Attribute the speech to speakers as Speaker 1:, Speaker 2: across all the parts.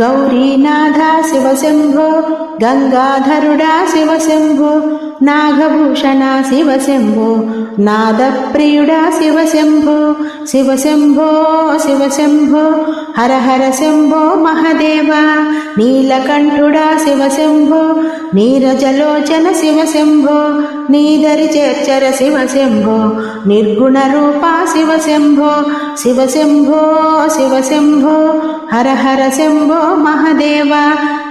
Speaker 1: గౌరీనాథ శివశంభో గంగాధరుడా శివశంభో నాగభూషణ శివశంభో నాదప్రియుడా శివశంభో శివశంభో శివశంభో హర హర శంభో మహదేవ నీలకంఠుడా శివశంభో నీరజలోచన శివశంభో నీదరి చేర్చర శివశంభో నిర్గుణ రూప శివశంభో శివశంభో శివశంభో హర హర శంభో మహదేవ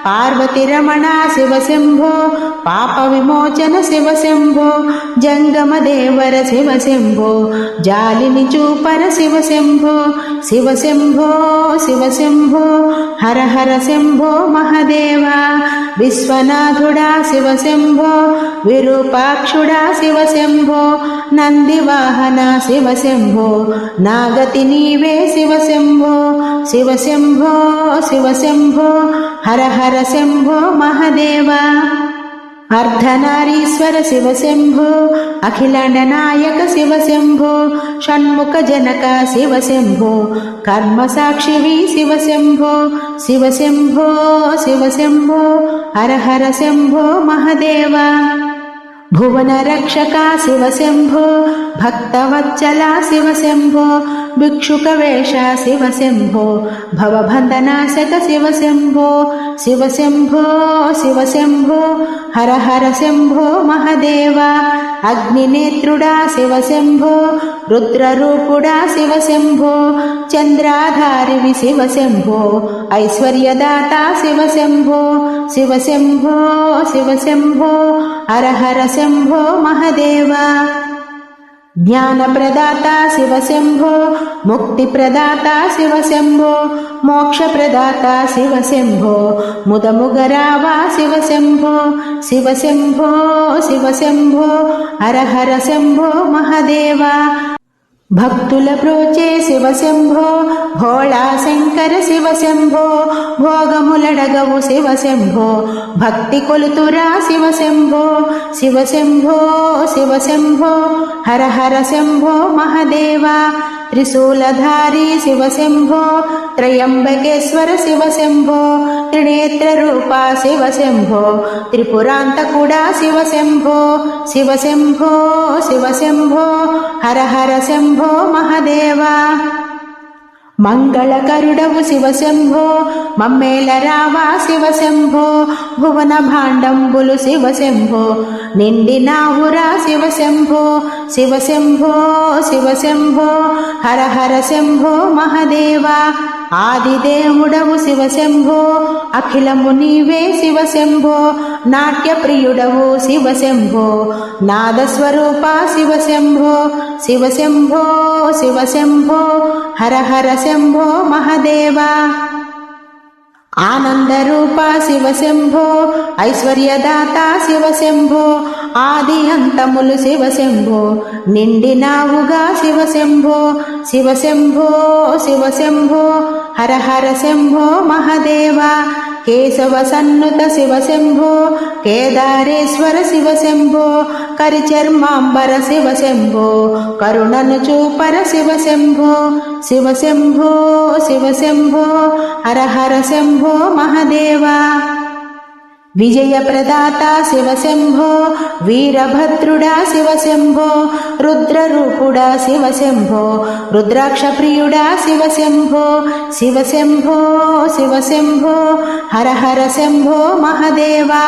Speaker 1: పార్వతి రమణ శివశంభో పాప విమోచన శివశంభో జంగమ దేవర శివశంభో జాలిని చూపర శివశంభో శివశంభో శివశంభో హర హర శంభో మహదేవ విశ్వనాథుడా శివశంభో విరూపాక్షుడా శివశంభో నందివాహన శివశంభో నాగతి నీవే శివశంభో శివశంభో శివశంభో హర హర శంభో మహదేవ. అర్ధనారీశ్వర శివశంభో అఖిలాండ నాయక శివశంభో షణ్ముఖ జనక శివశంభో కర్మ సాక్షివి శివశంభో శివశంభో శివశంభో హర హర శంభో మహదేవ. భువన రక్షక శివశంభో భక్తవత్సల శివశంభో భిక్షుక వేష శివశంభో భవబంధనాశక శివశంభో శివశంభో శివశంభో హర హర శంభో మహదేవ అగ్నినేత్రుడా శివశంభో రుద్రరూపుడా శివశంభో చంద్రాధారివి శివశంభో ఐశ్వర్యదాత శివశంభో శివశంభో శివశంభో హర హర శంభో మహదేవ జ్ఞానప్రదాత శివశంభో ముక్తిప్రదాత శివశంభో మోక్షప్రదాత శివశంభో ముదముగరావా శివశంభో శివశంభో శివశంభో హర హర శంభో మహదేవ భక్తుల ప్రోచే శివశంభో భోళా శంకర శివశంభో భోగములడగవు శివశంభో భక్తి కొలుతురా శివశంభో శివశంభో శివశంభో హర హర శంభో మహదేవా. త్రిశూలధారి శివశంభో త్రయంబకేశ్వర శివశంభో త్రినేత్ర రూప శివశంభో త్రిపురాంతకుడా శివశంభో శివశంభో శివశంభో హర హర శంభో మహదేవ. మంగళకరుడవు శివశంభో మమ్మేల రావా శివశంభో భువన భాండంబులు శివశంభో నిండినావురా శివశంభో శివశంభో శివశంభో హర హర శంభో మహదేవా. ఆదిదేవుడవు శివశంభో అఖిలము నీవే శివశంభో నాట్యప్రియుడవు శివశంభో నాదస్వరూప శివశంభో శివశంభో శివశంభో హర హర శంభో మహదేవ. ఆనందరూప శివశంభో ఐశ్వర్యదాత శివశంభో ఆది అంతములు శివశంభో నిండినావుగా శివశంభో శివశంభో శివశంభో హర హర శంభో మహదేవా కేశవ సన్నుత శివశంభో కేదారేశ్వర శివశంభో కరిచర్మాంబర శివశంభో కరుణను చూపర శివశంభో శివశంభో శివశంభో హర హర శంభో మహదేవా. విజయప్రదాత శివశంభో వీరభద్రుడా శివశంభో రుద్రరూపుడా శివశంభో రుద్రాక్షప్రియుడా శివశంభో శివశంభో శివశంభో హర హర శంభో మహదేవా.